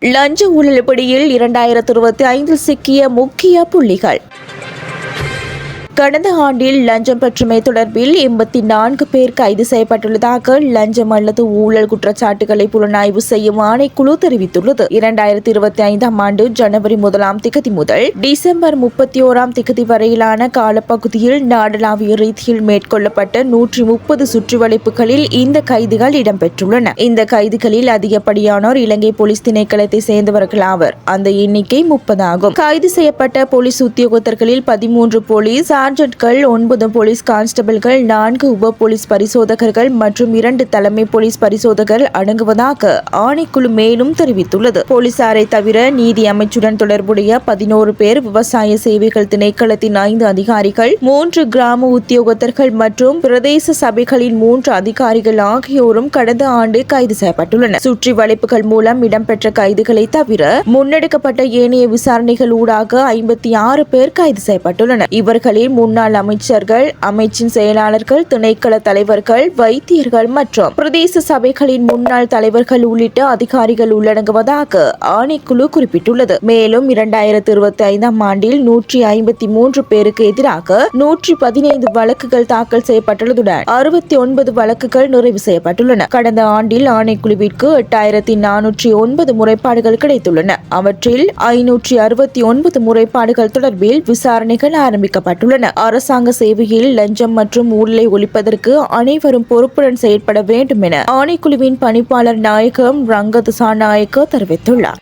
லஞ்ச ஊழல் பிடியில் இரண்டாயிரத்தி இருபத்தி ஐந்தில் சிக்கிய முக்கிய புள்ளிகள். கடந்த ஆண்டில் லஞ்சம் பெற்றுமை தொடர்பில் எண்பத்தி நான்கு பேர் கைது செய்யப்பட்டுள்ளதாக லஞ்சம் அல்லது ஊழல் குற்றச்சாட்டுகளை புலனாய்வு செய்யும் ஆணைக்குழு தெரிவித்துள்ளது. இரண்டாயிரத்தி இருபத்தி ஐந்தாம் ஆண்டு ஜனவரி முதலாம் திகதி முதல் டிசம்பர் முப்பத்தி ஓராம் திகதி வரையிலான காலப்பகுதியில் நாடளாவிய ரீதியில் மேற்கொள்ளப்பட்ட நூற்றி முப்பது சுற்றுவளைப்புகளில் இந்த கைதுகள் இடம்பெற்றுள்ளன. இந்த கைதுகளில் அதிகப்படியானோர் இலங்கை போலீஸ் திணைக்களத்தை சேர்ந்தவர்கள் ஆவர். அந்த எண்ணிக்கை முப்பதாகும் கைது செய்யப்பட்ட போலீஸ் உத்தியோகத்தர்களில் பதிமூன்று போலீஸ் சார்ஜெட்கள் ஒன்பது போலீஸ் கான்ஸ்டபிள்கள் நான்கு உப போலீஸ் பரிசோதகர்கள் மற்றும் இரண்டு தலைமை போலீஸ் பரிசோதகர் அடங்குவதாக ஆணைக்குழு மேலும் தெரிவித்துள்ளது. போலீசாரை தவிர நீதி அமைச்சுடன் தொடர்புடைய பதினோரு பேர் விவசாய சேவைகள் திணைக்களத்தின் ஐந்து அதிகாரிகள் மூன்று கிராம உத்தியோகத்தர்கள் மற்றும் பிரதேச சபைகளின் மூன்று அதிகாரிகள் ஆகியோரும் கடந்த ஆண்டு கைது செய்யப்பட்டுள்ளனர். சுற்றி வளைப்புகள் மூலம் இடம்பெற்ற கைதுகளை தவிர முன்னெடுக்கப்பட்ட ஏனைய விசாரணைகள் ஊடாக ஐம்பத்தி ஆறு பேர் கைது செய்யப்பட்டுள்ளனர். இவர்களில் முன்னாள் அமைச்சர்கள் அமைச்சின் செயலாளர்கள் திணைக்கள தலைவர்கள் வைத்தியர்கள் மற்றும் பிரதேச சபைகளின் முன்னாள் தலைவர்கள் உள்ளிட்ட அதிகாரிகள் உள்ளடங்குவதாக ஆணைக்குழு குறிப்பிட்டுள்ளது. மேலும் இரண்டாயிரத்தி இருபத்தி ஐந்தாம் ஆண்டில் நூற்றி ஐம்பத்தி மூன்று பேருக்கு எதிராக நூற்றி பதினைந்து வழக்குகள் தாக்கல் செய்யப்பட்டுள்ளதுடன் அறுபத்தி ஒன்பது வழக்குகள் நிறைவு செய்யப்பட்டுள்ளன. கடந்த ஆண்டில் ஆணைக்குழுவிற்கு எட்டாயிரத்தி நானூற்றி ஒன்பது முறைப்பாடுகள் கிடைத்துள்ளன. அவற்றில் ஐநூற்றி அறுபத்தி ஒன்பது முறைப்பாடுகள் தொடர்பில் விசாரணைகள் ஆரம்பிக்கப்பட்டுள்ளன. அரசாங்க சேவையில் லஞ்சம் மற்றும் ஊழலை ஒழிப்பதற்கு அனைவரும் பொறுப்புடன் செயற்பட வேண்டும் என ஆணைக்குழுவின் பணிப்பாளர் நாயகம் ரங்க நாயக்க தெரிவித்துள்ளார்.